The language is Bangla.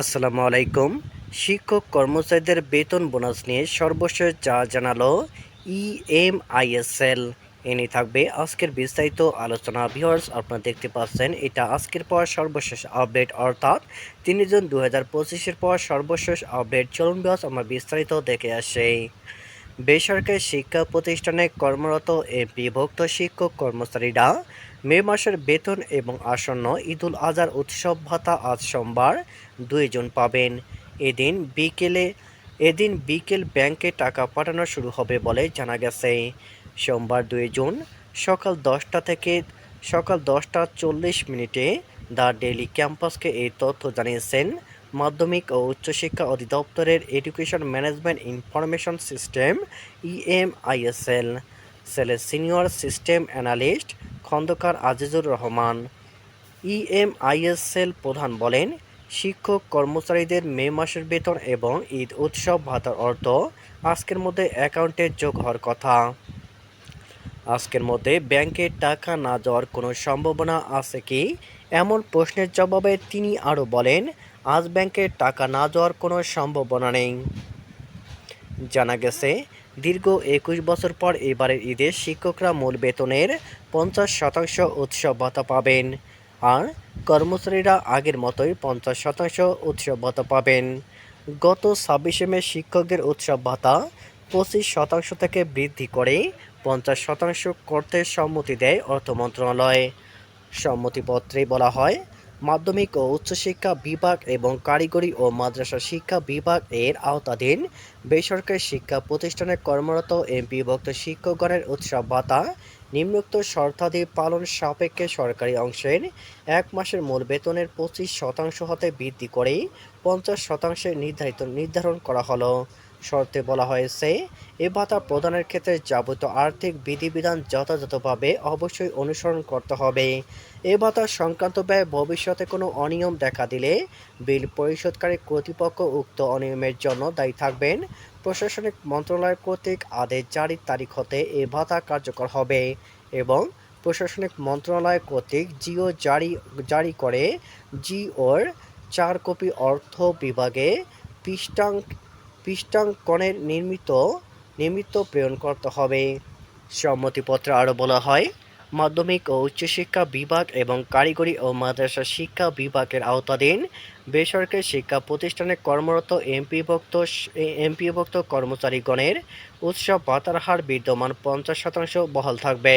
আসসালামু আলাইকুম। শিক্ষক কর্মচারীদের বেতন বোনাস নিয়ে সর্বশেষ যা জানালো E ইএমআইএসএল এ নিয়ে থাকবে আজকের বিস্তারিত আলোচনা। ভিউয়ার্স আপনারা দেখতে পাচ্ছেন, এটা আজকের পর সর্বশেষ আপডেট, অর্থাৎ তিন জুন দু হাজার পঁচিশের পর সর্বশেষ আপডেট চলুন ভিউয়ার্স আমরা বিস্তারিত দেখে আসি। বেসরকারি শিক্ষা প্রতিষ্ঠানে কর্মরত এমপিভুক্ত শিক্ষক কর্মচারীরা মে মাসের বেতন এবং আসন্ন ঈদুল আজহার উৎসব ভাতা আজ সোমবার দুই জুন পাবেন। এদিন বিকেলে, এদিন বিকেল ব্যাংকে টাকা পাঠানো শুরু হবে বলে জানা গেছে। সোমবার দুই জুন সকাল দশটা থেকে সকাল দশটা চল্লিশ মিনিটে দ্য ডেলি ক্যাম্পাসকে এই তথ্য জানিয়েছেন মাধ্যমিক ও উচ্চশিক্ষা অধিদপ্তরের education management information system, EMISL. সেলের senior system analyst Khandaker Azizur Rahman EMISL প্রধান বলেন, শিক্ষক, কর্মচারীদের মে মাসের বেতন এবং ঈদ উৎসব ভাতার অর্থ আজকের মধ্যে অ্যাকাউন্টে যোগ হওয়ার কথা। আজকের মধ্যে ব্যাংকে টাকা না যাওয়ার কোনো সম্ভাবনা আছে কি? এমন প্রশ্নের জবাবে তিনি আরও বলেন, আজ ব্যাংকে টাকা না যাওয়ার কোনো সম্ভাবনা নেই। জানা গেছে দীর্ঘ একুশ বছর পর এবারের ঈদে শিক্ষকরা মূল বেতনের পঞ্চাশ শতাংশ উৎসব ভাতা পাবেন। আর কর্মচারীরা আগের মতোই পঞ্চাশ শতাংশ উৎসব ভাতা পাবেন। গত ছাব্বিশে মে শিক্ষকদের উৎসব ভাতা পঁচিশ শতাংশ থেকে বৃদ্ধি করে পঞ্চাশ শতাংশ করতে সম্মতি দেয় অর্থ মন্ত্রণালয়। সম্মতিপত্রে বলা হয় মাধ্যমিক ও উচ্চশিক্ষা বিভাগ এবং কারিগরি ও মাদ্রাসা শিক্ষা বিভাগ এর আওতাধীন বেসরকারি শিক্ষা প্রতিষ্ঠানে কর্মরত এমপিভুক্ত শিক্ষকগণের উৎসব ভাতা, নিম্নোক্ত শর্তাদি পালন সাপেক্ষে সরকারি অংশের এক মাসের মূল বেতনের পঁচিশ শতাংশ হতে বৃদ্ধি করে পঞ্চাশ শতাংশে নির্ধারিত নির্ধারণ করা হলো। শর্তে বলা হয়েছে, এ ভাতা প্রদানের ক্ষেত্রে যাবতীয় আর্থিক বিধিবিধান যথাযথভাবে অবশ্যই অনুসরণ করতে হবে। এ ভাতা সংক্রান্ত ব্যয় ভবিষ্যতে কোনো অনিয়ম দেখা দিলে বিল পরিশোধকারী কর্তৃপক্ষ উক্ত অনিয়মের জন্য দায়ী থাকবেন। প্রশাসনিক মন্ত্রণালয় কর্তৃক আদেশ জারির তারিখ হতে এ ভাতা কার্যকর হবে এবং প্রশাসনিক মন্ত্রণালয় কর্তৃক জিও জারি জারি করে জিওর চার কপি অর্থ বিভাগে পৃষ্ঠাঙ্ক পৃষ্ঠাঙ্কনের নির্মিত নির্মিত প্রেরণ করতে হবে। সম্মতিপত্রে আরও বলা হয়, মাধ্যমিক ও উচ্চশিক্ষা বিভাগ এবং কারিগরি ও মাদ্রাসা শিক্ষা বিভাগের আওতাধীন বেসরকারি শিক্ষা প্রতিষ্ঠানে কর্মরত এমপিভুক্ত এমপিভুক্ত কর্মচারীগণের উৎসব ভাতার হার বিদ্যমান পঞ্চাশ শতাংশ বহাল থাকবে।